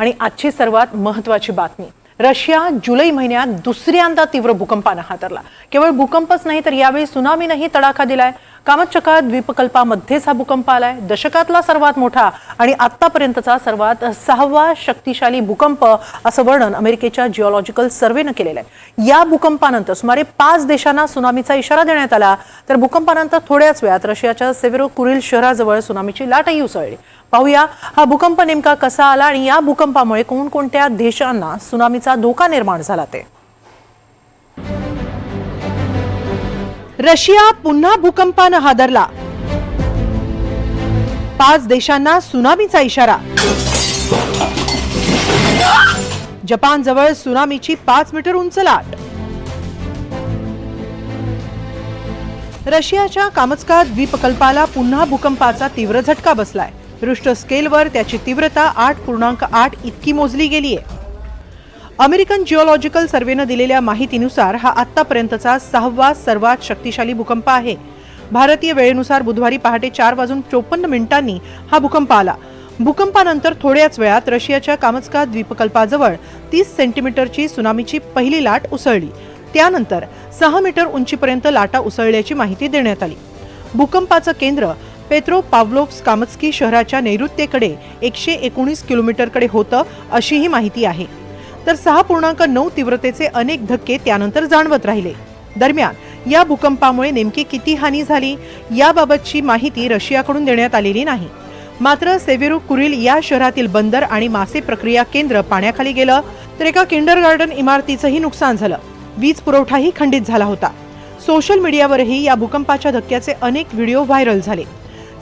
आणि आजची सर्वात महत्वाची बातमी. रशिया जुलै महिन्यात दुसऱ्यांदा तीव्र भूकंपानं हातरला केवळ भूकंपच नाही तर यावेळी सुनामीनंही तडाखा दिलाय. कामचका द्वीपकल्पामध्येच हा भूकंप आलाय. दशकातला सर्वात मोठा आणि आतापर्यंतचा सर्वात सहावा शक्तिशाली भूकंप असं वर्णन अमेरिकेच्या जिओलॉजिकल सर्व्हेनं केलेलं आहे या भूकंपानंतर सुमारे पाच देशांना सुनामीचा इशारा देण्यात आला. तर भूकंपानंतर थोड्याच वेळात रशियाच्या सेवेरो कुरिल शहराजवळ सुनामीची लाटही उसळली. पाहूया हा भूकंप नेमका कसा आला आणि या भूकंपामुळे कोणकोणत्या देशांना सुनामीचा धोका निर्माण झाला ते. रशिया पुन्हा भूकंपानं हादरला. पाच देशांना सुनामीचा इशारा. जपान जवळ सुनामीची पाच मीटर उंच लाट. रशियाच्या कामचका द्वीपकल्पाला पुन्हा भूकंपाचा तीव्र झटका बसलाय. रुष्ट स्केलवर त्याची तीव्रता आठ पूर्णांक आठ इतकी मोजली गेली आहे अमेरिकन जिओलॉजिकल सर्व्हेनं दिलेल्या माहितीनुसार हा आतापर्यंतचा सहावा सर्वात शक्तिशाली भूकंप आहे. भारतीय वेळेनुसार बुधवारी पहाटे चार वाजून चोपन्न मिनिटांनी हा भूकंप आला. भूकंपानंतर थोड्याच वेळात रशियाच्या कामचका द्वीपकल्पाजवळ तीस सेंटीमीटरची सुनामीची पहिली लाट उसळली. त्यानंतर सहा मीटर उंचीपर्यंत लाटा उसळल्याची माहिती देण्यात आली. भूकंपाचं केंद्र पेत्रो पावलोव्स कामस्की शहराच्या नैऋत्येकडे एकशे एकोणीस किलोमीटरकडे होतं अशीही माहिती आहे. तर सहा पूर्णांक नऊ तीव्रतेचे अनेक धक्के त्यानंतर जाणवत राहिले. दरम्यान या भूकंपामुळे नेमकी किती हानी झाली याबाबतची माहिती रशियाकडून देण्यात आलेली नाही. मात्र सेव्हेरो कुरिल या शहरातील बंदर आणि मासे प्रक्रिया केंद्र पाण्याखाली गेलं तर एका किंडर गार्डन इमारतीचंही नुकसान झालं. वीज पुरवठाही खंडित झाला होता. सोशल मीडियावरही या भूकंपाच्या धक्क्याचे अनेक व्हिडिओ व्हायरल झाले.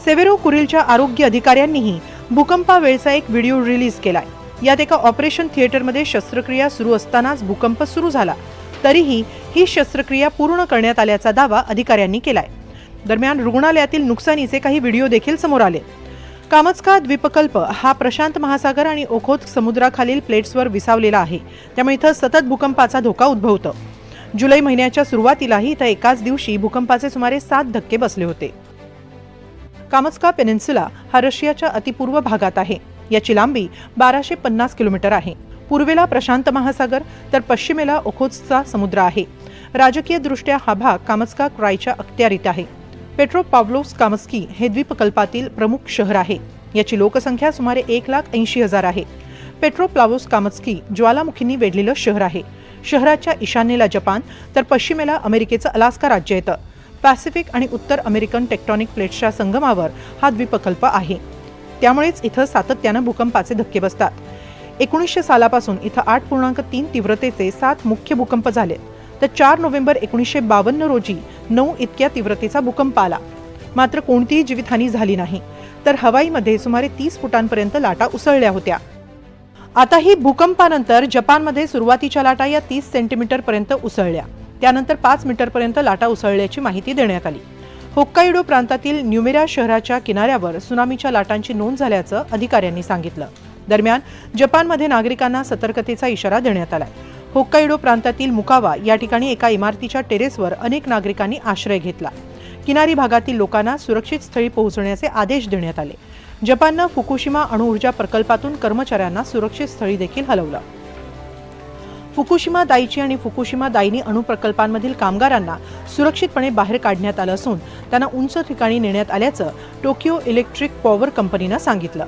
सेवेरो कुरिलच्या आरोग्य अधिकाऱ्यांनीही भूकंपावेळचा एक व्हिडिओ रिलीज केलाय. यात एका ऑपरेशन थिएटरमध्ये शस्त्रक्रिया सुरू असतानाच भूकंप सुरू झाला. तरीही ही शस्त्रक्रिया पूर्ण करण्यात आल्याचा दावा अधिकाऱ्यांनी केलाय. दरम्यान रुग्णालयातील नुकसानीचे काही व्हिडिओ देखील समोर आले. कामचका द्वीपकल्प हा प्रशांत महासागर आणि ओखोत समुद्राखालील प्लेट्सवर विसावलेला आहे. त्यामुळे इथं सतत भूकंपाचा धोका उद्भवतो. जुलै महिन्याच्या सुरुवातीलाही इथं एकाच दिवशी भूकंपाचे सुमारे सात धक्के बसले होते. कामचका पेनिन्सुला हा रशियाच्या अतिपूर्व भागात आहे. याची लांबी बाराशे पन्नास किलोमीटर आहे. पूर्वेला प्रशांत महासागर तर पश्चिमेला ओखोत्सचा समुद्र आहे. राजकीय दृष्ट्या हा भाग कामस्का क्रायच्या अखत्यारीत आहे. पेट्रो पावलोस कामस्की हे द्वीपकल्पातील प्रमुख शहर आहे. याची लोकसंख्या सुमारे एक लाख ऐंशी हजार आहे. पेट्रो प्लावोस कामस्की ज्वालामुखींनी वेढलेलं शहर आहे. शहराच्या ईशान्येला जपान तर पश्चिमेला अमेरिकेचं अलास्का राज्य येतं. पॅसिफिक आणि उत्तर अमेरिकन टेक्टॉनिक प्लेट्सच्या संगमावर हा द्वीपकल्प आहे. त्यामुळेच इथं सातत्यानं भूकंपाचे धक्के बसतात. एकोणीसशे सालापासून इथं आठ पूर्णांक तीन तीव्रतेचे सात मुख्य भूकंप झाले तर चार नोव्हेंबर एकोणीसशे बावन्न रोजी नऊ इतक्या तीव्रतेचा भूकंप आला. मात्र कोणतीही जीवितहानी झाली नाही. तर हवाईमध्ये सुमारे तीस फुटांपर्यंत लाटा उसळल्या होत्या. आता ही भूकंपानंतर जपानमध्ये सुरुवातीच्या लाटा या तीस सेंटीमीटर पर्यंत उसळल्या. त्यानंतर पाच मीटरपर्यंत लाटा उसळल्याची माहिती देण्यात आली. होक्काइडो प्रांतातील न्युमेरा शहराच्या किनाऱ्यावर सुनामीच्या लाटांची नोंद झाल्याचं अधिकाऱ्यांनी सांगितलं. दरम्यान जपानमध्ये नागरिकांना सतर्कतेचा इशारा देण्यात आलाय. होक्काइडो प्रांतातील मुकावा या ठिकाणी एका इमारतीच्या टेरेसवर अनेक नागरिकांनी आश्रय घेतला. किनारी भागातील लोकांना सुरक्षित स्थळी पोहोचण्याचे आदेश देण्यात आले. जपाननं फुकुशिमा अणुऊर्जा प्रकल्पातून कर्मचाऱ्यांना सुरक्षित स्थळी देखील हलवलं. फुकुशिमा दाईची आणि फुकुशिमा दाईनी अणुप्रकल्पांमधील कामगारांना सुरक्षितपणे बाहेर काढण्यात आलं असून त्यांना उंच ठिकाणी नेण्यात आल्याचं टोकियो इलेक्ट्रिक पॉवर कंपनीनं सांगितलं.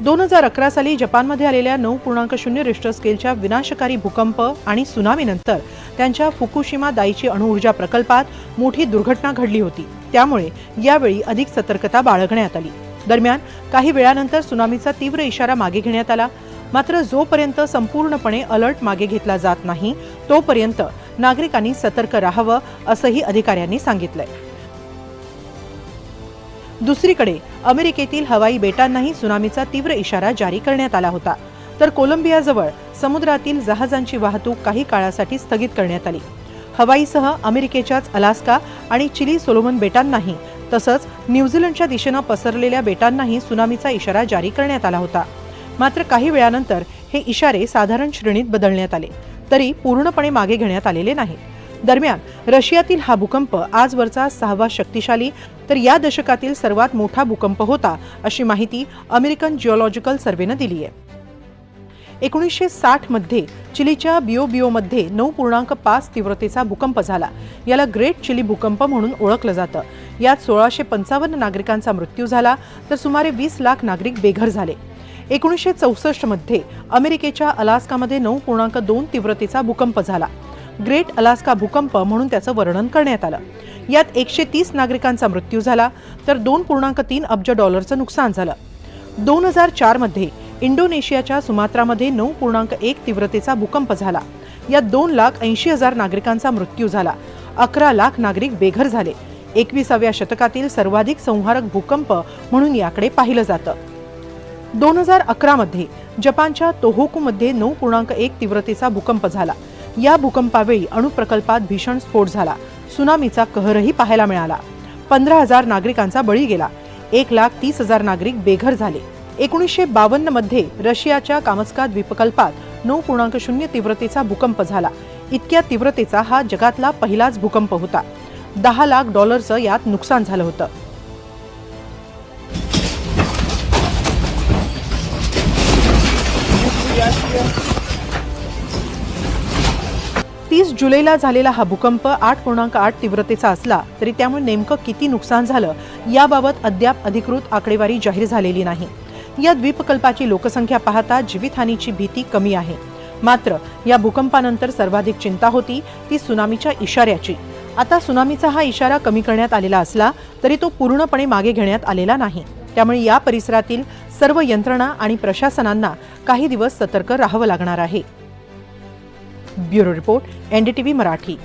दोन हजार अकरा साली जपानमध्ये आलेल्या नऊ पूर्णांक शून्य रिश्टर स्केलच्या विनाशकारी भूकंप आणि सुनामीनंतर त्यांच्या फुकुशिमा दाईची अणुऊर्जा प्रकल्पात मोठी दुर्घटना घडली होती. त्यामुळे यावेळी अधिक सतर्कता बाळगण्यात आली. दरम्यान काही वेळानंतर सुनामीचा तीव्र इशारा मागे घेण्यात आला मात्र जोपर्यंत संपूर्णपणे अलर्ट मागे घेतला जात नाही तोपर्यंत नागरिकांनी सतर्क राहावं असंही अधिकाऱ्यांनी सांगितलंय. दुसरीकडे अमेरिकेतील हवाई बेटांनाही सुनामीचा तीव्र इशारा जारी करण्यात आला होता. तर कोलंबियाजवळ समुद्रातील जहाजांची वाहतूक काही काळासाठी स्थगित करण्यात आली. हवाईसह अमेरिकेच्याच अलास्का आणि चिली सोलोमन बेटांनाही तसंच न्यूझीलंडच्या दिशेनं पसरलेल्या बेटांनाही सुनामीचा इशारा जारी करण्यात आला होता. मात्र काही वेळानंतर हे इशारे साधारण श्रेणीत बदलण्यात आले. तरी पूर्णपणे मागे घेण्यात आलेले नाहीत. दरम्यान रशियातील हा भूकंप आजवरचा सहावा शक्तिशाली तर या दशकातील सर्वात मोठा भूकंप होता अशी माहिती अमेरिकन जिओलॉजिकल सर्व्हेनं दिली आहे. एकोणीसशे साठमध्ये चिलीच्या बिओबिओमध्ये नऊ पूर्णांक पाच तीव्रतेचा भूकंप झाला. याला ग्रेट चिली भूकंप म्हणून ओळखलं जातं. यात सोळाशे पंचावन्न नागरिकांचा मृत्यू झाला तर सुमारे वीस लाख नागरिक बेघर झाले. एकोणीसशे चौसष्टमध्ये अमेरिकेच्या अलास्कामध्ये नऊ पूर्णांक दोन तीव्रतेचा भूकंप झाला. ग्रेट अलास्का भूकंप म्हणून त्याचं वर्णन करण्यात आलं. यात एकशे तीस नागरिकांचा मृत्यू झाला तर दोन पूर्णांक तीन अब्ज डॉलरचं नुकसान झालं. दोन हजार चारमध्ये इंडोनेशियाच्या सुमात्रामध्ये नऊ पूर्णांक एक तीव्रतेचा भूकंप झाला. यात दोन लाख ऐंशी हजार नागरिकांचा मृत्यू झाला. अकरा लाख नागरिक बेघर झाले. एकविसाव्या शतकातील सर्वाधिक संहारक भूकंप म्हणून याकडे पाहिलं जातं. दोन हजार अकरामध्ये जपानच्या तोहोकुमध्ये नऊ पूर्णांक एक तीव्रतेचा भूकंप झाला. या भूकंपावेळी अणुप्रकल्पात भीषण स्फोट झाला. सुनामीचा कहरही पाहायला मिळाला. पंधरा हजार नागरिकांचा बळी गेला. एक लाख तीस हजार नागरिक बेघर झाले. एकोणीसशे बावन्नमध्ये रशियाच्या कामस्का द्वीपकल्पात नऊ पूर्णांक शून्य तीव्रतेचा भूकंप झाला. इतक्या तीव्रतेचा हा जगातला पहिलाच भूकंप होता. दहा लाख डॉलरचं यात नुकसान झालं होतं. तीस जुलैला झालेला हा भूकंप आठ पूर्णांक आठ तीव्रतेचा असला तरी त्यामुळे नेमकं किती नुकसान झालं याबाबत अद्याप अधिकृत आकडेवारी जाहीर झालेली नाही. या द्वीपकल्पाची लोकसंख्या पाहता जीवितहानीची भीती कमी आहे. मात्र या भूकंपानंतर सर्वाधिक चिंता होती ती सुनामीच्या इशाऱ्याची. आता सुनामीचा हा इशारा कमी करण्यात आलेला असला तरी तो पूर्णपणे मागे घेण्यात आलेला नाही. त्यामुळे या परिसरातील सर्व यंत्रणा आणि प्रशासनांना काही दिवस सतर्क राहावं लागणार आहे. Bureau report NDTV Marathi.